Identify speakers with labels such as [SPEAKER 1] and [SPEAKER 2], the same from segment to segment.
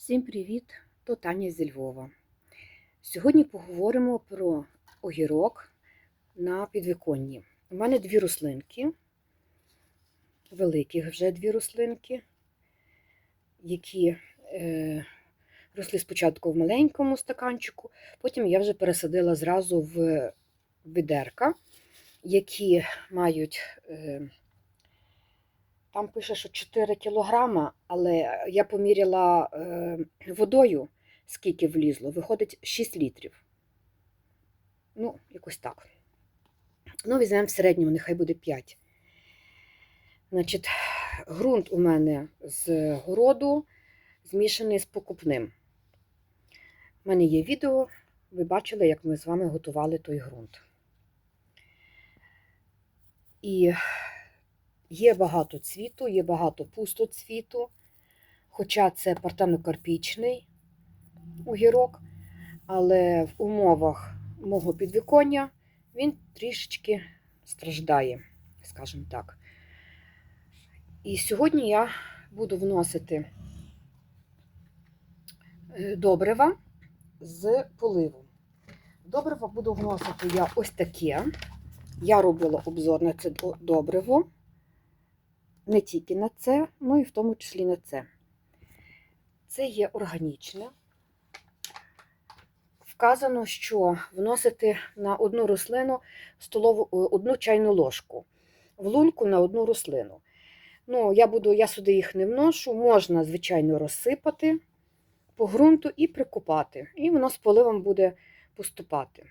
[SPEAKER 1] Всім привіт! То Таня зі Львова. Сьогодні поговоримо про огірок на підвіконні. У мене дві рослинки, великі вже дві рослинки, які е, росли спочатку в маленькому стаканчику, потім я вже пересадила зразу в відерка, які мають. Е, там пише, що 4 кілограма, але я поміряла е, водою, скільки влізло, виходить 6 літрів. Ну, якось так. Ну, візьмемо в середньому, нехай буде 5. Значить, ґрунт у мене з городу змішаний з покупним. У мене є відео, ви бачили, як ми з вами готували той ґрунт. І Є багато цвіту, є багато пустоцвіту, хоча це партенокарпічний огірок, але в умовах мого підвіконня він трішечки страждає, скажімо так. І сьогодні я буду вносити е, добрива з поливом. Добрива буду вносити я ось таке. Я робила обзор на це добриво не тільки на це, ну і в тому числі на це. Це є органічне. Вказано, що вносити на одну рослину столову, одну чайну ложку, в лунку на одну рослину. Ну, я буду, я сюди їх не вношу, можна, звичайно, розсипати по ґрунту і прикопати. І воно з поливом буде поступати.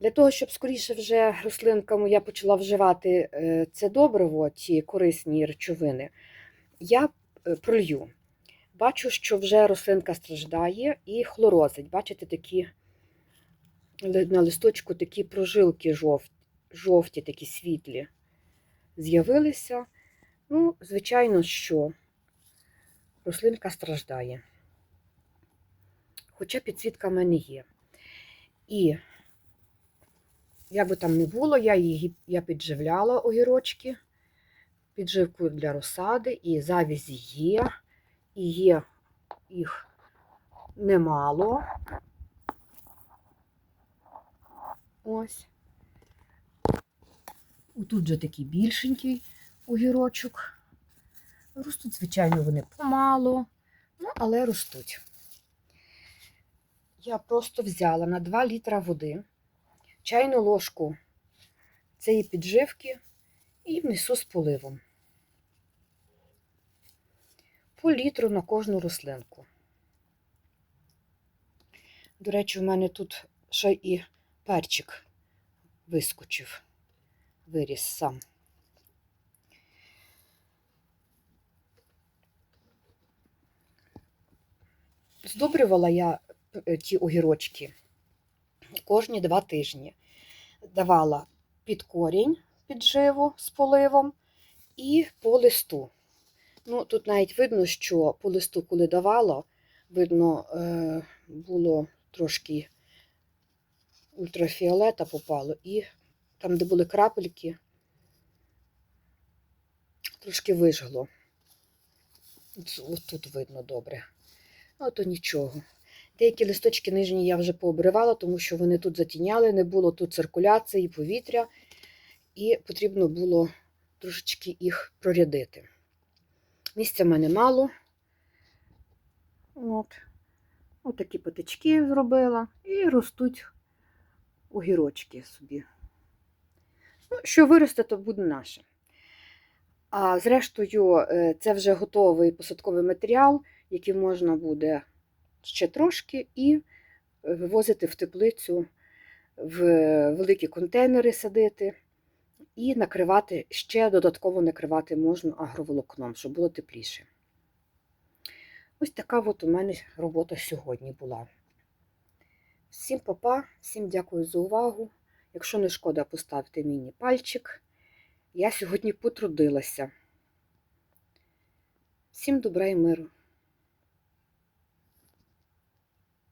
[SPEAKER 1] Для того, щоб скоріше вже рослинками я почала вживати е, це добриво, ці корисні речовини, я е, пролью. Бачу, що вже рослинка страждає і хлорозить. Бачите, такі на листочку такі прожилки жовті, жовті такі світлі з'явилися. Ну, звичайно, що рослинка страждає. Хоча підсвітка в мене є. І як би там не було, я її я підживляла огірочки, підживку для розсади, і завізі є, і є їх немало. Ось. Тут же такий більшенький огірочок. Ростуть, звичайно, вони помало, ну, але ростуть. Я просто взяла на 2 літра води чайну ложку цієї підживки і внесу з поливом. По літру на кожну рослинку. До речі, у мене тут ще і перчик вискочив, виріс сам. Здобрювала я е, ті огірочки кожні два тижні. Давала під корінь підживу з поливом і по листу. Ну, Тут навіть видно, що по листу, коли давала, видно, е, було трошки ультрафіолета попало, і там, де були крапельки, трошки вижгло. Ось тут видно добре. Ну, то нічого. Деякі листочки нижні я вже пообривала, тому що вони тут затіняли, не було тут циркуляції, повітря, і потрібно було трошечки їх прорядити. Місця в мене мало. От. От такі патички зробила і ростуть огірочки собі. Ну, Що виросте, то буде наше. А зрештою, е, це вже готовий посадковий матеріал, який можна буде ще трошки і вивозити в теплицю, в великі контейнери садити і накривати, ще додатково накривати можна агроволокном, щоб було тепліше. Ось така от у мене робота сьогодні була. Всім папа, всім дякую за увагу. Якщо не шкода, поставте мені пальчик. Я сьогодні потрудилася. Всім добра і миру!